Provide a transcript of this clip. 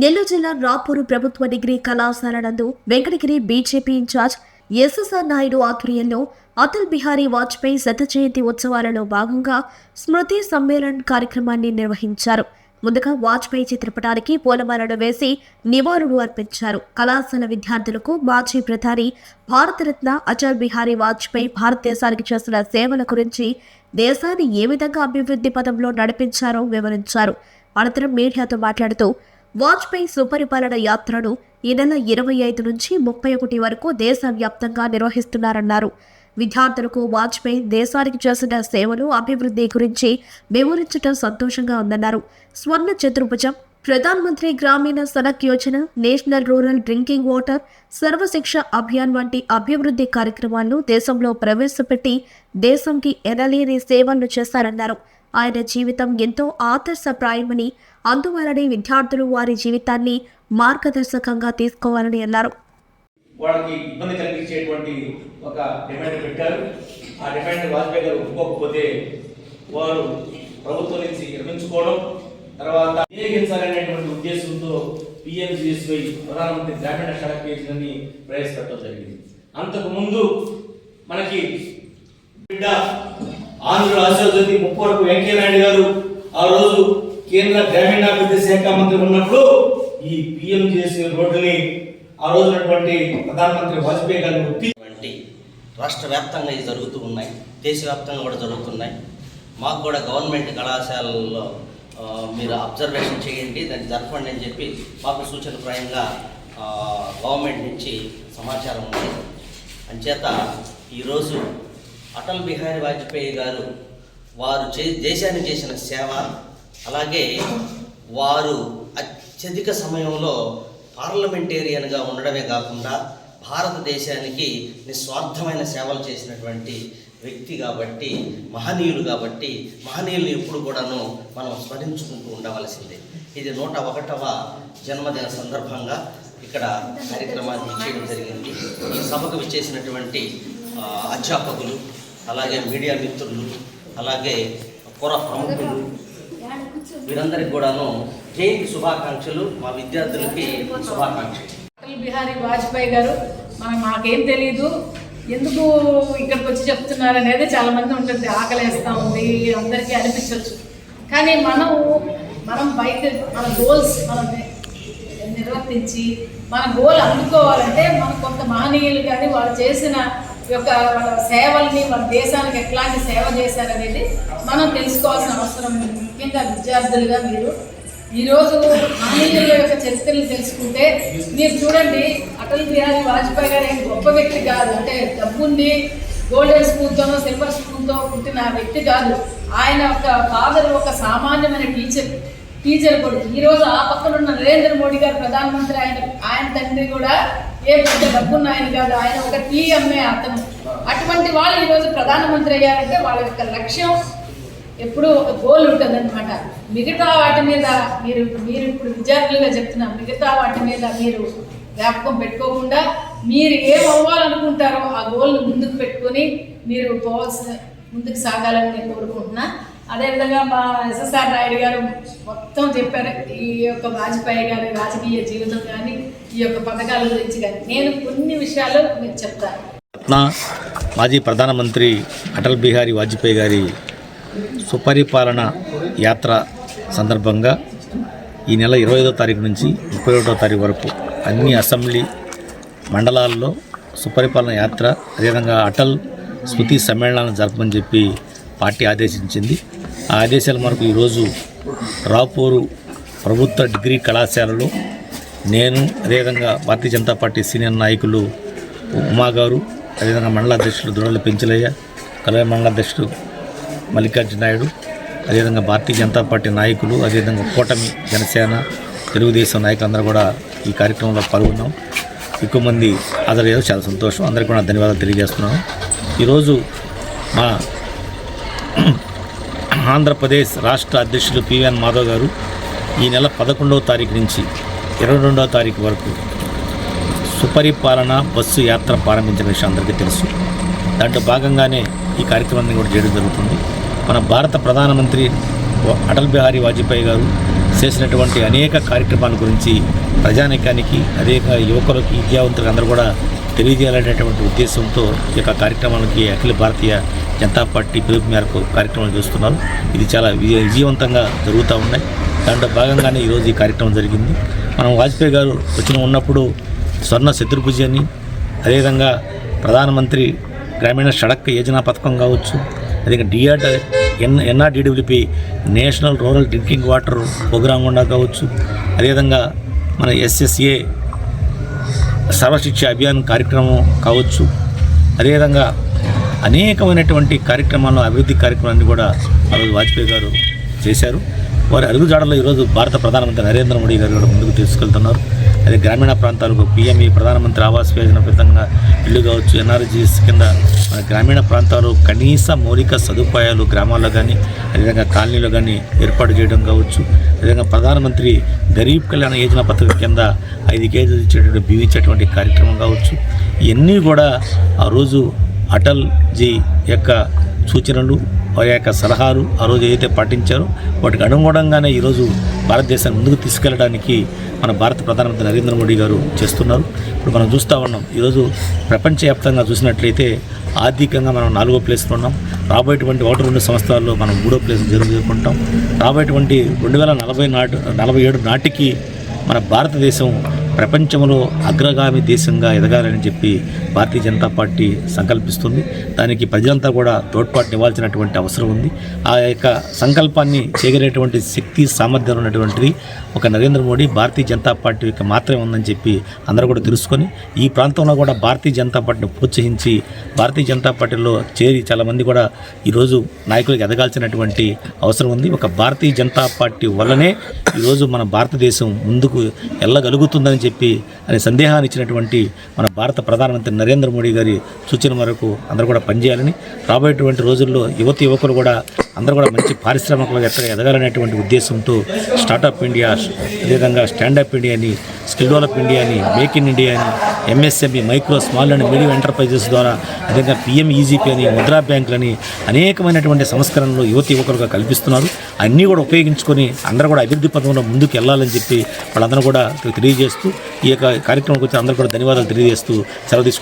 నెల్లూరు జిల్లా రాపూరు ప్రభుత్వ డిగ్రీ కళాశాల నందు Venkatagiri BJP incharge SSR Naidu ఆధ్వర్యంలో అటల్ బిహారీ వాజ్పేయి శత జయంతి ఉత్సవాలలో భాగంగా స్మృతి సమ్మేళన్ కార్యక్రమాన్ని నిర్వహించారు. ముందుగా వాజ్పేయి చిత్రపటానికి పూలమాలలు వేసి నివాళులు అర్పించారు. కళాశాల విద్యార్థులకు మాజీ ప్రధాని భారతరత్న అటల్ బిహారీ వాజ్పేయి భారతదేశానికి చేసిన సేవల గురించి దేశాన్ని ఏ విధంగా అభివృద్ధి పదంలో నడిపించారో వివరించారు. అనంతరం మీడియాతో మాట్లాడుతూ వాజ్పేయి సుపరిపాలన యాత్రను ఈ నెల ఇరవై ఐదు నుంచి ముప్పై ఒకటి వరకు దేశవ్యాప్తంగా నిర్వహిస్తున్నారన్నారు. విద్యార్థులకు వాజ్పేయి దేశానికి చేసిన సేవలు అభివృద్ధి గురించి వివరించడం సంతోషంగా ఉందన్నారు. Swarna Chaturbhujam Pradhanamantri Grameena Sadak Yojana national rural drinking water Sarvashiksha Abhiyan వంటి అభివృద్ధి కార్యక్రమాలను దేశంలో ప్రవేశపెట్టి దేశంకి ఎనలేని సేవలను చేశారన్నారు. ఆయన జీవితం ఎంతో ఆదర్శప్రాయమని అందువలనే విద్యార్థులు వారి జీవితాన్ని మార్గదర్శకంగా తీసుకోవాలని అన్నారు. వాళ్ళకి ఇబ్బంది కలిగించేటువంటి ఒక డిమాండ్ పెట్టారు. ఆ డిమాండ్ వాజ్పేయి గారు ఒప్పుకోకపోతే వారు ప్రభుత్వం నుంచి నిర్మించుకోవడం తర్వాత వినియోగించాలనేటువంటి ఉద్దేశంతో పిఎంజిఎస్వై ప్రధానమంత్రి గ్రామీణ సడక్ యోజనని ప్రవేశపెట్టడం జరిగింది. అంతకుముందు మనకి బిడ్డ ఆంధ్ర రాష్ట్రపతి ముప్పవరపు వెంకయ్యనాయుడు గారు ఆ రోజు కేంద్ర గ్రామీణాభివృద్ధి శాఖ మంత్రి ఉన్నప్పుడు ఈ పిఎంజిఎస్వై రోడ్డుని ఆ రోజునటువంటి ప్రధానమంత్రి వాజ్పేయి గారు వంటి రాష్ట్ర వ్యాప్తంగా ఇది జరుగుతూ ఉన్నాయి. దేశవ్యాప్తంగా కూడా జరుగుతున్నాయి. మాకు కూడా గవర్నమెంట్ కళాశాలల్లో మీరు అబ్జర్వేషన్ చేయండి దాన్ని జరపండి అని చెప్పి మాకు సూచనప్రాయంగా గవర్నమెంట్ నుంచి సమాచారం ఉంది. అంచేత ఈరోజు అటల్ బిహారీ వాజ్పేయి గారు వారు చే దేశానికి చేసిన సేవ అలాగే వారు అత్యధిక సమయంలో పార్లమెంటేరియన్గా ఉండడమే కాకుండా భారతదేశానికి నిస్వార్థమైన సేవలు చేసినటువంటి వ్యక్తి కాబట్టి మహనీయులు కాబట్టి మహనీయుల్ని ఎప్పుడు కూడాను మనం స్మరించుకుంటూ ఉండవలసిందే. ఇది నూట ఒకటవ జన్మదిన సందర్భంగా ఇక్కడ కార్యక్రమాన్ని చేయడం జరిగింది. ఈ సభకు విచ్చేసినటువంటి అధ్యాపకులు అలాగే మీడియా మిత్రులు అలాగే కుర ప్రముఖులు వీరందరికీ కూడాను జయంతి శుభాకాంక్షలు. మా విద్యార్థులకి శుభాకాంక్షలు. అటల్ బిహారీ వాజ్పేయి గారు మనం మాకేం తెలియదు ఎందుకు ఇక్కడికి వచ్చి చెప్తున్నారు అనేది చాలా మంది ఉంటుంది. ఆకలేస్తా ఉంది అందరికీ అనిపించవచ్చు కానీ మనం మనం బయట మన గోల్స్ మనం నిర్వర్తించి మన గోల్ అందుకోవాలంటే మనం కొంత మహనీయులు కానీ వాళ్ళు చేసిన యొక్క సేవల్ని మన దేశానికి ఎట్లాంటి సేవ చేశారనేది మనం తెలుసుకోవాల్సిన అవసరం ఉంది. ముఖ్యంగా విద్యార్థులుగా మీరు. ఈరోజు మహనీయుల యొక్క చరిత్రలు తెలుసుకుంటే మీరు చూడండి అటల్ బిహారీ వాజ్పేయి గారు ఏం గొప్ప వ్యక్తి కాదు. అంటే డబ్బుంది గోల్డెన్ స్పూన్తోనో సిల్వర్ స్పూన్తో పుట్టిన వ్యక్తి కాదు. ఆయన ఒక ఫాదర్ ఒక సామాన్యమైన టీచర్ టీచర్ కొడుకు. ఈరోజు ఆ పక్కన ఉన్న నరేంద్ర మోడీ గారు ప్రధానమంత్రి ఆయన ఆయన తండ్రి కూడా ఏ పెద్ద డబ్బున్న ఆయన కాదు ఆయన ఒక టీ అమ్మే అతను. అటువంటి వాళ్ళు ఈరోజు ప్రధానమంత్రి అయ్యారంటే వాళ్ళ యొక్క లక్ష్యం ఎప్పుడూ ఒక గోల్ ఉంటుందన్నమాట. మిగతా వాటి మీద మీరు మీరు ఇప్పుడు విద్యార్థులుగా చెప్తున్నా మిగతా వాటి మీద మీరు వ్యాపకం పెట్టుకోకుండా మీరు ఏం అవ్వాలనుకుంటారో ఆ గోల్ని ముందుకు పెట్టుకొని మీరు పోవాల్సిన ముందుకు సాగాలని నేను కోరుకుంటున్నా. అదేవిధంగా మా ఎస్ఎస్ఆర్ నాయుడు గారు మొత్తం చెప్పారు ఈ యొక్క వాజ్పేయి గారి రాజకీయ జీవితం కానీ ఈ యొక్క పథకాల గురించి కానీ. నేను కొన్ని విషయాలు మీకు చెప్తాను. మాజీ ప్రధానమంత్రి అటల్ బిహారీ వాజ్పేయి గారి సుపరిపాలన యాత్ర సందర్భంగా ఈ నెల ఇరవై ఐదో తారీఖు నుంచి ముప్పై ఒకటో తారీఖు వరకు అన్ని అసెంబ్లీ మండలాల్లో సుపరిపాలన యాత్ర అదేవిధంగా అటల్ స్మృతి సమ్మేళనాలను జరపమని చెప్పి పార్టీ ఆదేశించింది. ఆదేశాల మేరకు ఈరోజు రాపూరు ప్రభుత్వ డిగ్రీ కళాశాలలో నేను అదేవిధంగా భారతీయ జనతా పార్టీ సీనియర్ నాయకులు ఉమా గారు అదేవిధంగా మండల అధ్యక్షులు దొరల పెంచలయ్య కలవ మండల అధ్యక్షుడు మల్లికార్జున నాయుడు అదేవిధంగా భారతీయ జనతా పార్టీ నాయకులు అదేవిధంగా కూటమి జనసేన తెలుగుదేశం నాయకులందరూ కూడా ఈ కార్యక్రమంలో పాల్గొన్నాం. ఎక్కువ మంది హాజరయ్యారు. చాలా సంతోషం. అందరికీ కూడా ధన్యవాదాలు తెలియజేస్తున్నాను. ఈరోజు మా ఆంధ్రప్రదేశ్ రాష్ట్ర అధ్యక్షులు పివిఎన్ మాధవ్ గారు ఈ నెల పదకొండవ తారీఖు నుంచి ఇరవై రెండవ తారీఖు వరకు సుపరిపాలన బస్సు యాత్ర ప్రారంభించిన విషయం అందరికీ తెలుసు. దాంట్లో భాగంగానే ఈ కార్యక్రమాన్ని కూడా చేయడం జరుగుతుంది. మన భారత ప్రధానమంత్రి అటల్ బిహారీ వాజ్పేయి గారు చేసినటువంటి అనేక కార్యక్రమాల గురించి ప్రజానీకానికి అనేక యువకులకి విద్యావంతులకు అందరూ కూడా తెలియజేయాలనేటువంటి ఉద్దేశంతో ఈ యొక్క కార్యక్రమానికి అఖిల భారతీయ జనతా పార్టీ పిలుపు మేరకు కార్యక్రమాలు చేస్తున్నారు. ఇది చాలా విజయ విజయవంతంగా జరుగుతూ ఉన్నాయి. దాంట్లో భాగంగానే ఈరోజు ఈ కార్యక్రమం జరిగింది. మనం వాజ్పేయి గారు వచ్చిన ఉన్నప్పుడు స్వర్ణ శత్రుభుజ అని అదేవిధంగా ప్రధానమంత్రి గ్రామీణ సడక్ యోజన పథకం కావచ్చు అదే DR N NRDWP national rural drinking water programme కూడా కావచ్చు అదేవిధంగా మన ఎస్ఎస్ఏ సర్వశిక్ష అభియాన్ కార్యక్రమం కావచ్చు అదేవిధంగా అనేకమైనటువంటి కార్యక్రమాల్లో అభివృద్ధి కార్యక్రమాన్ని కూడా ఆ రోజు వాజ్పేయి గారు చేశారు. వారి అడుగుజాడలో ఈరోజు భారత ప్రధానమంత్రి నరేంద్ర మోడీ గారు కూడా ముందుకు తీసుకెళ్తున్నారు. అదే గ్రామీణ ప్రాంతాలకు పిఎంఈ ప్రధానమంత్రి ఆవాస్ యోజన విధంగా ఇల్లు కావచ్చు ఎన్ఆర్జీఎస్ కింద గ్రామీణ ప్రాంతాలు కనీస మౌలిక సదుపాయాలు గ్రామాల్లో కానీ అదేవిధంగా కాలనీలో కానీ ఏర్పాటు చేయడం కావచ్చు. అదేవిధంగా ప్రధానమంత్రి గరీబ్ కళ్యాణ యోజన పథకం కింద ఐదు కేజీలు ఇచ్చేటువంటి బిగించేటువంటి కార్యక్రమం కావచ్చు. ఇవన్నీ కూడా ఆ రోజు అటల్ జీ యొక్క సూచనలు వారి యొక్క సలహాలు ఆ రోజు ఏదైతే పాటించారో వాటికి అనుగుణంగానే ఈరోజు భారతదేశాన్ని ముందుకు తీసుకెళ్ళడానికి మన భారత ప్రధానమంత్రి నరేంద్ర మోడీ గారు చేస్తున్నారు. ఇప్పుడు మనం చూస్తూ ఉన్నాం ఈరోజు ప్రపంచవ్యాప్తంగా చూసినట్లయితే ఆర్థికంగా మనం నాలుగో ప్లేస్లో ఉన్నాం. రాబోయేటువంటి ఒకటి రెండు సంవత్సరాల్లో మనం మూడో ప్లేస్ జరుగుతుంటాం రాబోయేటువంటి రెండు వేల నలభై నాటి నలభై ఏడు నాటికి మన భారతదేశం ప్రపంచంలో అగ్రగామి దేశంగా ఎదగాలని చెప్పి భారతీయ జనతా పార్టీ సంకల్పిస్తుంది. దానికి ప్రజలంతా కూడా తోడ్పాటు ఇవ్వాల్సినటువంటి అవసరం ఉంది. ఆ యొక్క సంకల్పాన్ని చేయగలిగేటువంటి శక్తి సామర్థ్యం ఉన్నటువంటిది ఒక నరేంద్ర మోడీ భారతీయ జనతా పార్టీ యొక్క మాత్రమే ఉందని చెప్పి అందరూ కూడా తెలుసుకొని ఈ ప్రాంతంలో కూడా భారతీయ జనతా పార్టీని ప్రోత్సహించి భారతీయ జనతా పార్టీలో చేరి చాలామంది కూడా ఈరోజు నాయకులకు ఎదగాల్సినటువంటి అవసరం ఉంది. ఒక భారతీయ జనతా పార్టీ వల్లనే ఈరోజు మన భారతదేశం ముందుకు వెళ్ళగలుగుతుందని చెప్పి చెప్పి అనే సందేహాన్ని ఇచ్చినటువంటి మన భారత ప్రధానమంత్రి నరేంద్ర మోడీ గారి సూచన మేరకు అందరూ కూడా పనిచేయాలని. రాబోయేటువంటి రోజుల్లో యువతి యువకులు కూడా అందరూ కూడా మంచి పారిశ్రామికవేత్తగా ఎదగాలనేటువంటి ఉద్దేశంతో స్టార్టప్ ఇండియా అదేవిధంగా స్టాండప్ ఇండియా అని స్కిల్ డెవలప్ ఇండియా అని మేక్ ఇన్ ఇండియా అని MSME micro small and medium enterprises ద్వారా అదేవిధంగా పిఎం ఈజీపీ అని ముద్రా బ్యాంకులని అనేకమైనటువంటి సంస్కరణలు యువతి యువకులుగా కల్పిస్తున్నారు. అన్నీ కూడా ఉపయోగించుకొని అందరూ కూడా అభివృద్ధి పథంలో ముందుకు వెళ్ళాలని చెప్పి వాళ్ళందరూ కూడా తెలియజేస్తూ ఈ యొక్క కార్యక్రమం గురించి అందరూ కూడా ధన్యవాదాలు తెలియజేస్తూ సెలవు తీసుకుంటారు